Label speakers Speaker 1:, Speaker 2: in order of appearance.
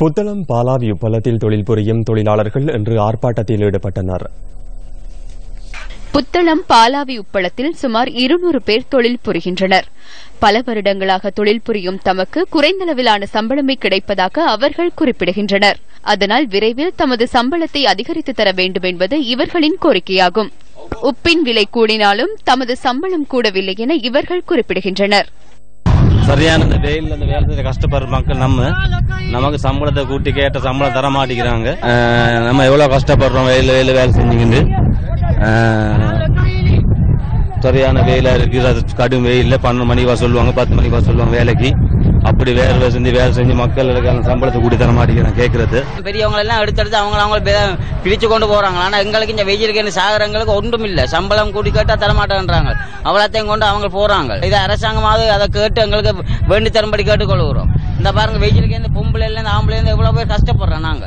Speaker 1: புத்தளம் பாலாவி உப்பளத்தில் தொழில் புரியும் தொழிலாளர்கள் இன்று ஆர்ப்பாட்டத்தில் ஈடுபட்டனர்.
Speaker 2: புத்தளம் பாலாவி உப்பளத்தில் சுமார் இருநூறு பேர் தொழில் புரிகின்றனர். பல வருடங்களாக தொழில் புரியும் தமக்கு குறைந்தளவிலான சம்பளமே கிடைப்பதாக அவர்கள் குறிப்பிடுகின்றனர். அதனால் விரைவில் தமது சம்பளத்தை அதிகரித்து தர வேண்டும் என்பது இவர்களின் கோரிக்கையாகும். உப்பின் விலை கூடினாலும் தமது சம்பளம் கூடவில்லை என இவர்கள் குறிப்பிடுகின்றனர்.
Speaker 3: சரியான இந்த வெயில் அந்த வேலை செய்ய கஷ்டப்படுற மக்கள் நம்ம. நமக்கு சம்பளத்தை கூட்டி கேட்ட சம்பளம் தர மாட்டேங்கிறாங்க. நம்ம எவ்வளோ கஷ்டப்படுறோம் வெயில் வெயில் வேலை செஞ்சுக்கிட்டு சரியான வெயிலாக இருக்குது அது கடும் வெயிலில் பன்னெண்டு மணிக்கு வா சொல்லுவாங்க பத்து மணிக்கு வா சொல்லுவாங்க வேலைக்கு. அப்படி வேலை செஞ்சு வேலை செஞ்சு மக்களுக்கான சம்பளத்தை கூட்டி தர மாட்டேங்கிறாங்க கேட்கறது
Speaker 4: பெரியவங்க எல்லாம் எடுத்தெடுத்து அவங்க அவங்க பிடிச்சு கொண்டு போறாங்க ஆனா எங்களுக்கு இந்த வெயிலுக்கு சாகரங்களுக்கு ஒன்றும் இல்ல சம்பளம் கூடி கேட்டா தரமாட்டேன்றாங்க. அவ்வளோத்தையும் கொண்டு அவங்க போறாங்க. இதை அரசாங்கமாவது அதை கேட்டு எங்களுக்கு வேண்டி தரும்படி கேட்டுக்கொள்கிறோம். இந்த பாருங்க வெயிலுக்கு இந்த பொம்பளை இருந்து ஆம்பளை இருந்து எவ்வளவு பேர் கஷ்டப்படுறோம் நாங்க.